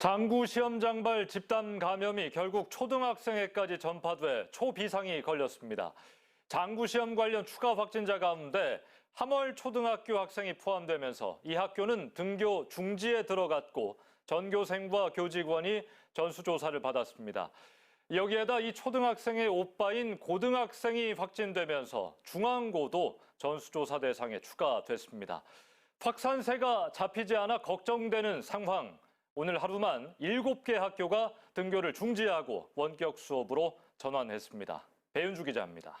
장구 시험장발 집단 감염이 결국 초등학생에까지 전파돼 초비상이 걸렸습니다. 장구 시험 관련 추가 확진자 가운데 함월 초등학교 학생이 포함되면서 이 학교는 등교 중지에 들어갔고 전교생과 교직원이 전수조사를 받았습니다. 여기에다 이 초등학생의 오빠인 고등학생이 확진되면서 중앙고도 전수조사 대상에 추가됐습니다. 확산세가 잡히지 않아 걱정되는 상황. 오늘 하루만 7개 학교가 등교를 중지하고 원격 수업으로 전환했습니다. 배윤주 기자입니다.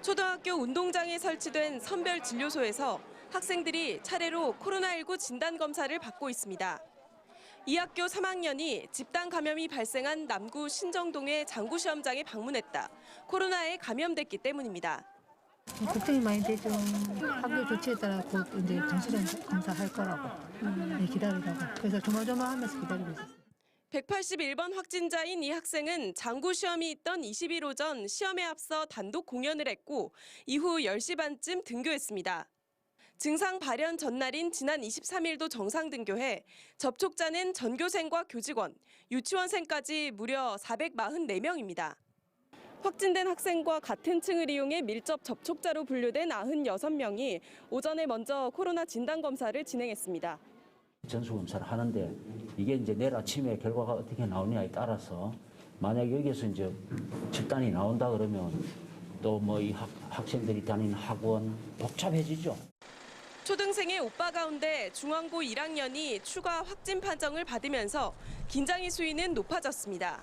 초등학교 운동장에 설치된 선별 진료소에서 학생들이 차례로 코로나19 진단 검사를 받고 있습니다. 이 학교 3학년이 집단 감염이 발생한 남구 신정동의 장구 시험장에 방문했다. 코로나에 감염됐기 때문입니다. 걱정이 많이 되죠. 학교 조치에 따라 곧 이제 정수련 검사할 거라고 네, 기다리라고. 그래서 조마조마하면서 기다리고 있었어요. 181번 확진자인 이 학생은 장구 시험이 있던 20일 오전 시험에 앞서 단독 공연을 했고 이후 10시 반쯤 등교했습니다. 증상 발현 전날인 지난 23일도 정상 등교해 접촉자는 전교생과 교직원, 유치원생까지 무려 444명입니다. 확진된 학생과 같은 층을 이용해 밀접 접촉자로 분류된 96명이 오전에 먼저 코로나 진단 검사를 진행했습니다. 전수 검사를 하는데 이게 이제 내일 아침에 결과가 어떻게 나오냐에 따라서 만약 여기에서 이제 집단이 나온다 그러면 또 뭐 이 학생들이 다니는 학원 복잡해지죠. 초등생의 오빠 가운데 중앙고 1학년이 추가 확진 판정을 받으면서 긴장의 수위는 높아졌습니다.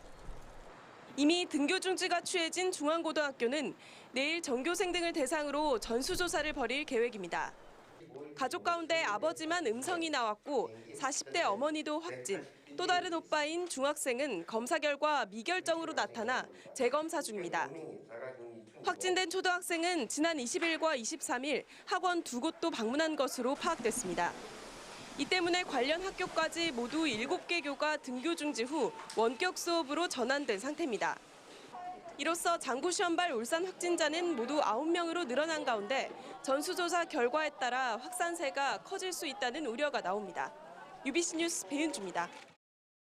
이미 등교 중지가 취해진 중앙고등학교는 내일 전교생 등을 대상으로 전수조사를 벌일 계획입니다. 가족 가운데 아버지만 음성이 나왔고 40대 어머니도 확진, 또 다른 오빠인 중학생은 검사 결과 미결정으로 나타나 재검사 중입니다. 확진된 초등학생은 지난 20일과 23일 학원 두 곳도 방문한 것으로 파악됐습니다. 이 때문에 관련 학교까지 모두 7개 교가 등교 중지 후 원격 수업으로 전환된 상태입니다. 이로써 장구시험발 울산 확진자는 모두 9명으로 늘어난 가운데 전수조사 결과에 따라 확산세가 커질 수 있다는 우려가 나옵니다. UBC 뉴스 배윤주입니다.